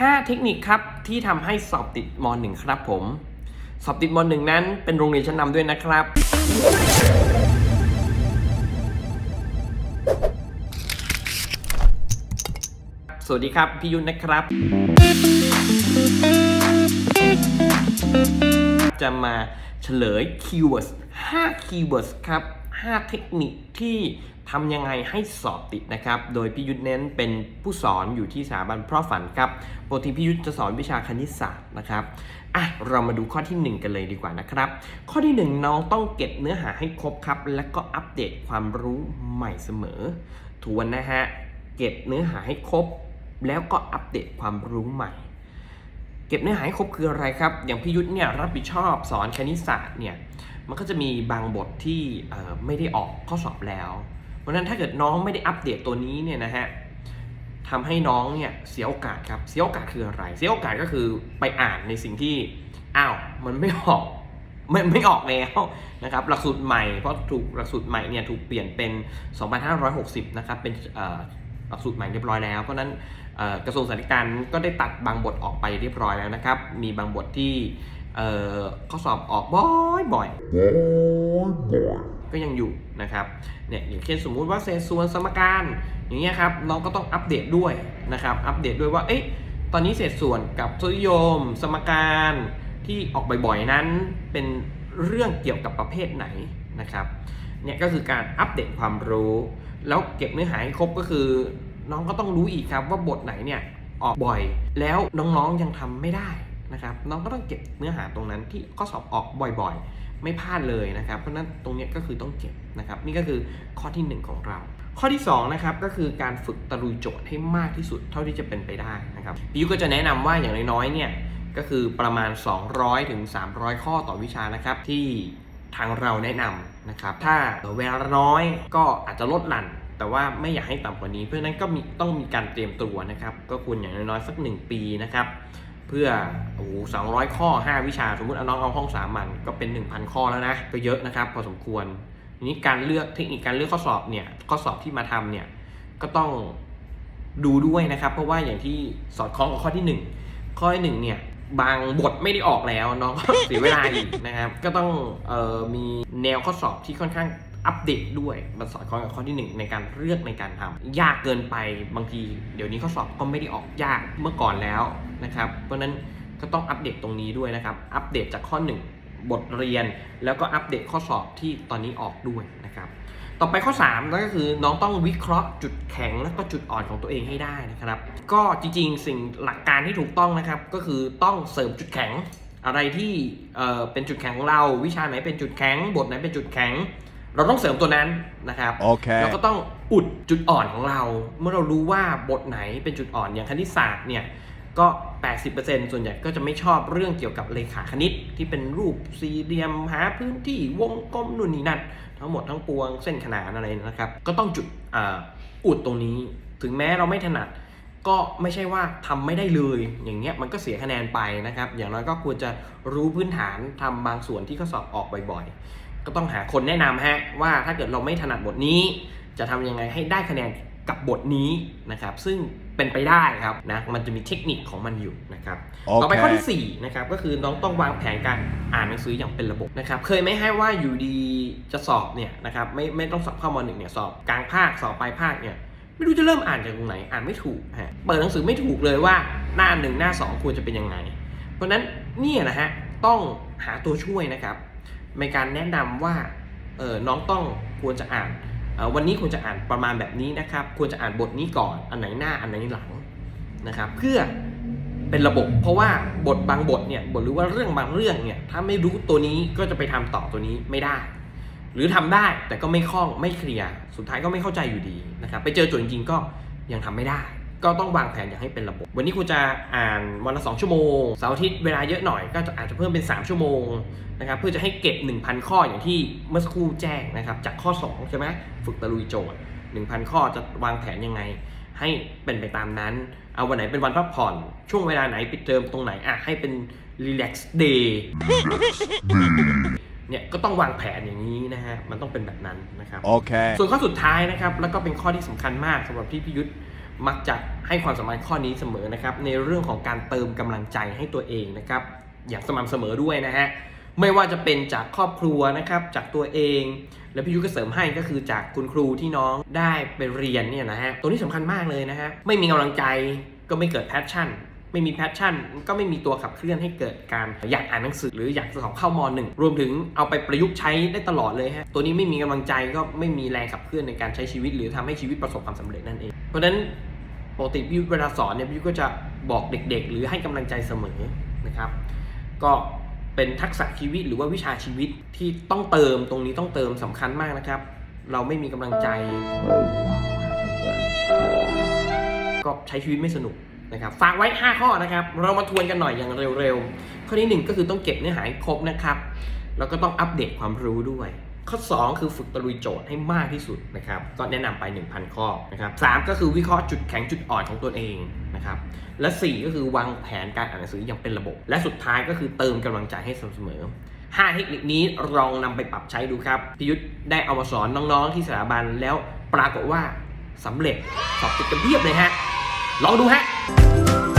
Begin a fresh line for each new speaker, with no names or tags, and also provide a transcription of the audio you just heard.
5 เทคนิคครับที่ทำให้สอบติดม .1 ครับผม สอบติดม .1 นั้นเป็นโรงเรียนชั้นนำด้วยนะครับ สวัสดีครับ พี่ยุทธนะครับ จะมาเฉลย keywords 5 keywords ครับ 5 เทคนิคที่ทำยังไงให้สอบติดนะครับ โดยพี่ยุทธเน้นเป็นผู้สอนอยู่ที่สถาบันเพราะฝันครับปกติพี่ยุทธจะสอนวิชาคณิตศาสตร์นะครับอะเรามาดูข้อทีหนึ่1 กันเลยดีกว่านะครับ ข้อที่ 1 น้องต้องเก็บเนื้อหาให้ครบครับ และก็อัปเดตความรู้ใหม่เสมอ ทวนนะฮะ เก็บเนื้อหาให้ครบ แล้วก็อัปเดตความรู้ใหม่ เก็บเนื้อหาให้ครบคืออะไรครับ อย่างพี่ยุทธเนี่ยรับผิดชอบสอนคณิตศาสตร์เนี่ยมันก็จะมีบางบทที่ไม่ได้ออกข้อสอบแล้ว เพราะฉะนั้นถ้าเกิดน้องไม่ได้อัปเดตตัวนี้เนี่ยนะฮะทำให้น้องเนี่ยเสียโอกาสครับเสียโอกาสคืออะไร เสียโอกาสก็คือไปอ่านในสิ่งที่อ้าวมันไม่ออกมันไม่ออกแล้วนะครับหลักสูตรใหม่เพราะถูกหลักสูตรใหม่เนี่ยถูกเปลี่ยนเป็น 2560 นะครับเป็นเอ่อ หลักสูตรใหม่เรียบร้อยแล้ว เพราะนั้นกระทรวงสาธารณสุขก็ได้ตัดบางบทออกไปเรียบร้อยแล้วนะครับ มีบางบทที่ข้อสอบออกบ่อยบ่อยก็ยังอยู่นะครับ เนี่ยอย่างเช่นสมมุติว่าเศษส่วนสมการอย่างเงี้ยครับน้องก็ต้องอัปเดตด้วยนะครับ อัปเดตด้วยว่าเอ๊ะตอนนี้เศษส่วนกับทศนิยม สมการที่ออกบ่อยๆนั้น เป็นเรื่องเกี่ยวกับประเภทไหนนะครับ เนี่ยก็คือการอัปเดตความรู้ แล้วเก็บเนื้อหาให้ครบก็คือ น้องก็ต้องรู้อีกครับว่าบทไหนเนี่ยออกบ่อย แล้วน้องๆยังทำไม่ได้นะครับน้องก็ต้องเก็บเนื้อหาตรงนั้นที่ข้อสอบออกบ่อยๆ ไม่พลาดเลยนะครับ เพราะนั้นตรงนี้ก็คือต้องเก็บนะครับ นี่ก็คือข้อที่ 1 ของเรา ข้อที่2นะครับก็คือการฝึกตะลุยโจทย์ให้มากที่สุดเท่าที่จะเป็นไปได้นะครับพี่ยุก็จะแนะนำว่าอย่างน้อยๆเนี่ยก็คือประมาณ 200ถึง300 ข้อต่อวิชานะครับที่ทางเราแนะนำนะครับ ถ้าเวลาน้อยก็อาจจะลดหลั่น แต่ว่าไม่อยากให้ต่ำกว่านี้ เพราะฉะนั้นก็มีต้องมีการเตรียมตัวนะครับ ก็ควรอย่างน้อยๆสัก 1 ปีนะครับ เพื่อโอ้โหสองร้อยข้อ 5 วิชา สมมติเอาน้องเอาห้องสามัญก็เป็น 1,000 ข้อแล้วนะ ก็เยอะนะครับ พอสมควรทีนี้การเลือกเทคนิคการเลือกข้อสอบเนี่ย ข้อสอบที่มาทำเนี่ย ก็ต้องดูด้วยนะครับ เพราะว่าอย่างที่สอดคล้องกับข้อที่ 1 ข้อที่หนึ่งเนี่ยบางบทไม่ได้ออกแล้วน้องก็เสียเวลาอีกนะครับ ก็ต้องออมีแนวข้อสอบที่ค่อนข้าง อัปเดตด้วยมันสอดคล้องกับข้อที่หนึ่งในการเลือกในการทำยากเกินไปบางที เดี๋ยวนี้ข้อสอบก็ไม่ได้ออกยากเมื่อก่อนแล้วนะครับ เพราะฉะนั้นก็ต้องอัปเดตตรงนี้ด้วยนะครับ อัปเดตจากข้อ 1 บทเรียน แล้วก็อัปเดตข้อสอบที่ตอนนี้ออกด้วยนะครับ ต่อไปข้อ3นั่นก็คือน้องต้องวิเคราะห์จุดแข็งและก็จุดอ่อนของตัวเองให้ได้นะครับ ก็จริงๆ สิ่งหลักการที่ถูกต้องนะครับ ก็คือต้องเสริมจุดแข็งอะไรที่เเป็นจุดแข็งของเรา วิชาไหนเป็นจุดแข็ง บทไหนเป็นจุดแข็ง เราต้องเสริมตัวนั้นนะครับ
Okay.
แล้วก็ต้องอุดจุดอ่อนของเรา เมื่อเรารู้ว่าบทไหนเป็นจุดอ่อนอย่างคณิตศาสตร์เนี่ยก็ 80%ส่วนใหญ่ก็จะไม่ชอบเรื่องเกี่ยวกับเลขาคณิต ที่เป็นรูปสี่เหลี่ยมหาพื้นที่วงกลมนู่นนี่นั่นทั้งหมดทั้งปวงเส้นขนานอะไรนะครับ ก็ต้องจุดอ่าอุดตรงนี้ ถึงแม้เราไม่ถนัด ก็ไม่ใช่ว่าทำไม่ได้เลย อย่างเงี้ยมันก็เสียคะแนนไปนะครับ อย่างน้อยก็ควรจะรู้พื้นฐานทำบางส่วนที่ข้อสอบออกบ่อยๆ ก็ต้องหาคนแนะนำฮะว่าถ้าเกิดเราไม่ถนัดบทนี้ จะทำยังไงให้ได้คะแนนกับบทนี้นะครับ ซึ่งเป็นไปได้ครับนะมันจะมีเทคนิคของมันอยู่นะครับต่อไปข้อที่4นะครับก็คือน้องต้องวางแผนการอ่านหนังสืออย่างเป็นระบบนะครับ เคยไหม่ให้ว่าอยู่ดีจะสอบเนี่ยนะครับไม่ไม่ต้องสอบเข้ามหนึ่งเนี่ยสอบกลางภาคสอบปลายภาคเนี่ยไม่รู้จะเริ่มอ่านจากตรงไหนอ่านไม่ถูกฮะเปิดหนังสือไม่ถูกเลยว่าหน้าหนึ่งหน้าสองควรจะเป็นยังไง เพราะฉะนั้นเนี่ยนะฮะต้องหาตัวช่วยนะครับ ในการแนะนำว่าเออน้องต้องควรจะอ่านวันนี้ควรจะอ่านประมาณแบบนี้นะครับ ควรจะอ่านบทนี้ก่อนอันไหนหน้าอันไหนหลังนะครับ เพื่อเป็นระบบ เพราะว่าบทบางบทเนี่ยบทหรือว่าเรื่องบางเรื่องเนี่ยถ้าไม่รู้ตัวนี้ก็จะไปทำต่อตัวนี้ไม่ได้ หรือทำได้แต่ก็ไม่คล่องไม่เคลียร์สุดท้ายก็ไม่เข้าใจอยู่ดีนะครับ ไปเจอโจทย์จริงๆก็ยังทำไม่ได้ ก็ต้องวางแผนอย่างให้เป็นระบบ วันนี้คุณจะอ่านวันละ2ชั่วโมงเสาร์อาทิตย์เวลาเยอะหน่อยก็จะอาจจะเพิ่มเป็น 3 ชั่วโมงนะครับเพื่อจะให้เก็บ 1,000 ข้ออย่างที่เมื่อสักครู่แจ้งนะครับจากข้อ2ใช่ไหมฝึกตะลุยโจทย์ 1,000 ข้อจะวางแผนยังไง ให้เป็นไปตามนั้น เอาวันไหนเป็นวันพักผ่อนช่วงเวลาไหนไปเติมตรงไหนอะให้เป็น relax day เนี่ยก็ต้องวางแผนอย่างนี้นะฮะมันต้องเป็นแบบนั้นนะครับ
Okay.
ส่วนข้อสุดท้ายนะครับแล้วก็เป็นข้อที่สำคัญมากสำหรับที่พิยุทธ มักจะให้ความสำคัญข้อนี้เสมอนะครับ ในเรื่องของการเติมกำลังใจให้ตัวเองนะครับ อย่างสม่ำเสมอด้วยนะฮะไม่ว่าจะเป็นจากครอบครัวนะครับจากตัวเอง และพี่ยุก็เสริมให้ก็คือจากคุณครูที่น้องได้ไปเรียนเนี่ยนะฮะตัวนี้สำคัญมากเลยนะฮะไม่มีกำลังใจก็ไม่เกิดแพชชั่น ไม่มีแพชชั่น ก็ไม่มีตัวขับเคลื่อนให้เกิดการอยากอ่านหนังสือหรืออยากสอบเข้ามหนึ่งรวมถึงเอาไปประยุกต์ใช้ได้ตลอดเลยฮะตัวนี้ไม่มีกำลังใจก็ไม่มีแรงขับเคลื่อนในการใช้ชีวิต หรือทำให้ชีวิตประสบความสำเร็จนั่นเอง เพราะฉะนั้นปกติพี่ยุทธเวลาสอนเนี่ยพี่ยุก็จะบอกเด็ก ๆ หรือให้กำลังใจเสมอนะครับ ก็เป็นทักษะชีวิตหรือว่าวิชาชีวิตที่ต้องเติมตรงนี้ต้องเติมสำคัญมากนะครับ เราไม่มีกำลังใจ ก็ใช้ชีวิตไม่สนุก นะครับฝากไว้ 5 ข้อนะครับ เรามาทวนกันหน่อยอย่างเร็วๆ ข้อที่ 1 ก็คือต้องเก็บเนื้อหาให้ครบนะครับ แล้วก็ต้องอัปเดตความรู้ด้วย ข้อ 2 คือฝึกตะลุยโจทย์ให้มากที่สุดนะครับ ก็แนะนำไป 1,000 ข้อนะครับสก็คือวิเคราะห์จุดแข็งจุดอ่อนของตัวเองนะครับ และ 4 ก็คือวางแผนการอ่านหนังสืออย่างเป็นระบบ และสุดท้ายก็คือเติมกำลังใจให้เสมอ5เทคนิคนี้ลองนำไปปรับใช้ดูครับพิยุทธ์ได้เอามาสอนน้องๆ ที่สถาบันแล้วปรากฏว่าสำเร็จสอบติดกันเพียบเลยฮะ ลองดูฮะ Música